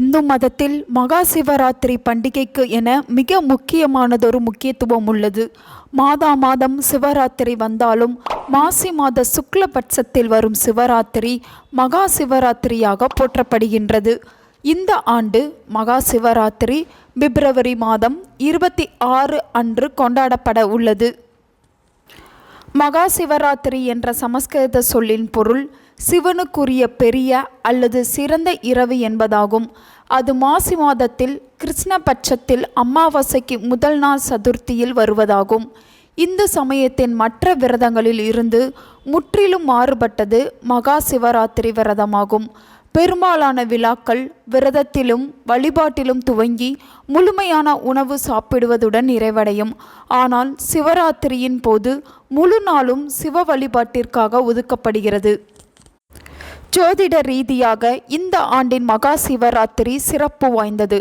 இந்து மதத்தில் மகா சிவராத்திரி பண்டிகைக்கு என மிக முக்கியமானதொரு முக்கியத்துவம் உள்ளது. மாதா மாதம் சிவராத்திரி வந்தாலும் மாசி மாத சுக்லபட்சத்தில் வரும் சிவராத்திரி மகா சிவராத்திரியாக போற்றப்படுகின்றது. இந்த ஆண்டு மகா சிவராத்திரி பிப்ரவரி மாதம் இருபத்தி ஆறு அன்று கொண்டாடப்பட உள்ளது. மகா சிவராத்திரி என்ற சமஸ்கிருத சொல்லின் பொருள் சிவனுக்குரிய பெரிய அல்லது சிறந்த இரவு என்பதாகும். அது மாசி மாதத்தில் கிருஷ்ண பட்சத்தில் அமாவாசைக்கு முதல் நாள் சதுர்த்தியில் வருவதாகும். இந்து சமயத்தின் மற்ற விரதங்களில் இருந்து முற்றிலும் மாறுபட்டது மகா சிவராத்திரி விரதமாகும். பெரும்பாலான விழாக்கள் விரதத்திலும் வழிபாட்டிலும் துவங்கி முழுமையான உணவு சாப்பிடுவதுடன் நிறைவடையும். ஆனால் சிவராத்திரியின் போது முழு நாளும் சிவ வழிபாட்டிற்காக ஒதுக்கப்படுகிறது. ஜோதிட ரீதியாக இந்த ஆண்டின் மகா சிவராத்திரி சிறப்பு வாய்ந்தது.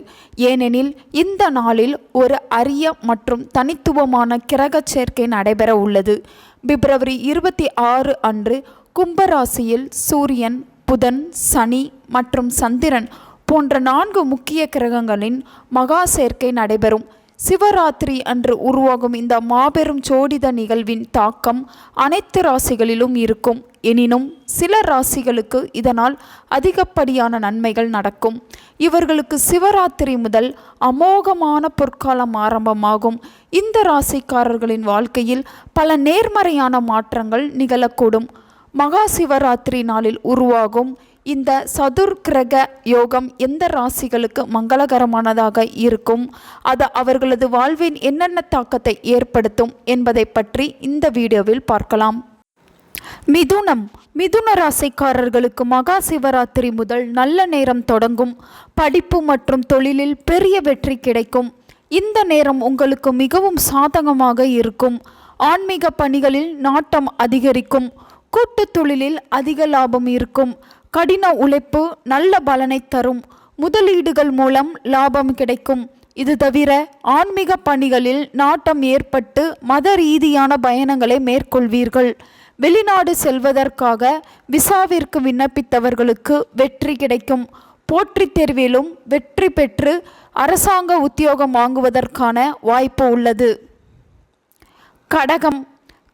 ஏனெனில் இந்த நாளில் ஒரு அரிய மற்றும் தனித்துவமான கிரக சேர்க்கை நடைபெற உள்ளது பிப்ரவரி இருபத்தி ஆறு அன்று கும்பராசியில் சூரியன் புதன் சனி மற்றும் சந்திரன் போன்ற நான்கு முக்கிய கிரகங்களின் மகா சேர்க்கை நடைபெறும். சிவராத்திரி அன்று உருவாகும் இந்த மாபெரும் ஜோடித நிகழ்வின் தாக்கம் அனைத்து ராசிகளிலும் இருக்கும். எனினும் சில ராசிகளுக்கு இதனால் அதிகப்படியான நன்மைகள் நடக்கும். இவர்களுக்கு சிவராத்திரி முதல் அமோகமான பொற்காலம் ஆரம்பமாகும். இந்த ராசிக்காரர்களின் வாழ்க்கையில் பல நேர்மறையான மாற்றங்கள் நிகழக்கூடும். மகா சிவராத்திரி நாளில் உருவாகும் இந்த சதுர் கிரக யோகம் எந்த ராசிகளுக்கு மங்களகரமானதாக இருக்கும்? அது அவர்களது வாழ்வின் என்னென்ன தாக்கத்தை ஏற்படுத்தும் என்பதை பற்றி இந்த வீடியோவில் பார்க்கலாம். மிதுனம். மிதுன ராசிக்காரர்களுக்கு மகா சிவராத்திரி முதல் நல்ல நேரம் தொடங்கும். படிப்பு மற்றும் தொழிலில் பெரிய வெற்றி கிடைக்கும். இந்த நேரம் உங்களுக்கு மிகவும் சாதகமாக இருக்கும். ஆன்மீக பணிகளில் நாட்டம் அதிகரிக்கும். கூட்டுத் தொழிலில் அதிக லாபம் இருக்கும் கடின உழைப்பு நல்ல பலனை தரும். முதலீடுகள் மூலம் லாபம் கிடைக்கும். இது தவிர ஆன்மீக பணிகளில் நாட்டம் ஏற்பட்டு மத ரீதியான பயணங்களை மேற்கொள்வீர்கள். வெளிநாடு செல்வதற்காக விசாவிற்கு விண்ணப்பித்தவர்களுக்கு வெற்றி கிடைக்கும். போற்றித் தேர்விலும் வெற்றி பெற்று அரசாங்க உத்தியோகம் வாங்குவதற்கான வாய்ப்பு உள்ளது. கடகம்.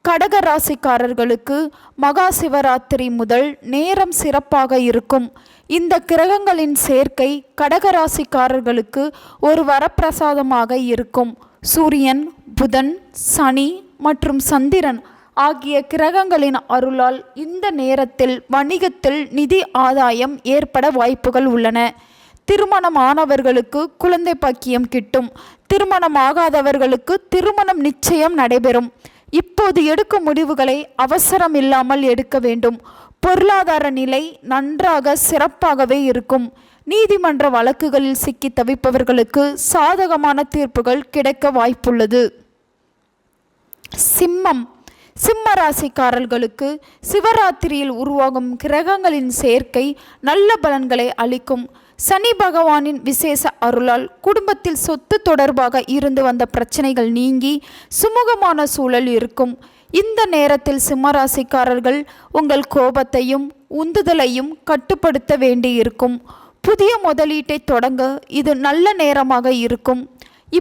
கடக ராசிக்காரர்களுக்கு மகா சிவராத்திரி முதல் நேரம் சிறப்பாக இருக்கும். இந்த கிரகங்களின் சேர்க்கை கடக ராசிக்காரர்களுக்கு ஒரு வரப்பிரசாதமாக இருக்கும். சூரியன் புதன் சனி மற்றும் சந்திரன் ஆகிய கிரகங்களின் அருளால் இந்த நேரத்தில் வணிகத்தில் நிதி ஆதாயம் ஏற்பட வாய்ப்புகள் உள்ளன. திருமணமானவர்களுக்கு குழந்தை பாக்கியம் கிட்டும். திருமணமாகாதவர்களுக்கு திருமணம் நிச்சயம் நடைபெறும். இப்போது எடுக்கும் முடிவுகளை அவசரம் இல்லாமல் எடுக்க வேண்டும். பொருளாதார நிலை நன்றாக சிறப்பாகவே இருக்கும். நீதிமன்ற வழக்குகளில் சிக்கி தவிப்பவர்களுக்கு சாதகமான தீர்ப்புகள் கிடைக்க வாய்ப்புள்ளது. சிம்மம் சிம்ம ராசிக்காரர்களுக்கு சிவராத்திரியில் உருவாகும் கிரகங்களின் சேர்க்கை நல்ல பலன்களை அளிக்கும். சனி பகவானின் விசேஷ அருளால் குடும்பத்தில் சொத்து தொடர்பாக இருந்து வந்த பிரச்சனைகள் நீங்கி சுமூகமான சூழல் இருக்கும். இந்த நேரத்தில் சிம்மராசிக்காரர்கள் உங்கள் கோபத்தையும் உந்துதலையும் கட்டுப்படுத்த வேண்டியிருக்கும் புதிய முதலீட்டை தொடங்க இது நல்ல நேரமாக இருக்கும்.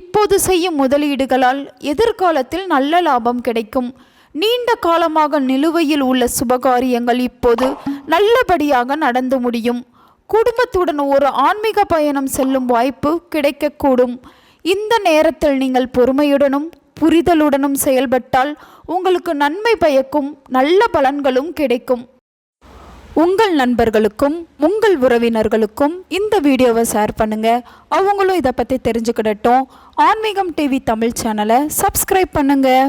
இப்போது செய்யும் முதலீடுகளால் எதிர்காலத்தில் நல்ல லாபம் கிடைக்கும். நீண்ட காலமாக நிலுவையில் உள்ள சுபகாரியங்கள் இப்போது நல்லபடியாக நடந்து முடியும். குடும்பத்துடன் ஒரு ஆன்மீக பயணம் செல்லும் வாய்ப்பு கிடைக்கக்கூடும். இந்த நேரத்தில் நீங்கள் பொறுமையுடனும் புரிதலுடனும் செயல்பட்டால் உங்களுக்கு நன்மை பயக்கும் நல்ல பலன்களும் கிடைக்கும். உங்கள் நண்பர்களுக்கும் உங்கள் உறவினர்களுக்கும் இந்த வீடியோவை ஷேர் பண்ணுங்கள் அவங்களும் இதை பற்றி தெரிஞ்சுக்கிடட்டும். ஆன்மீகம் டிவி தமிழ் சேனலை சப்ஸ்கிரைப் பண்ணுங்கள்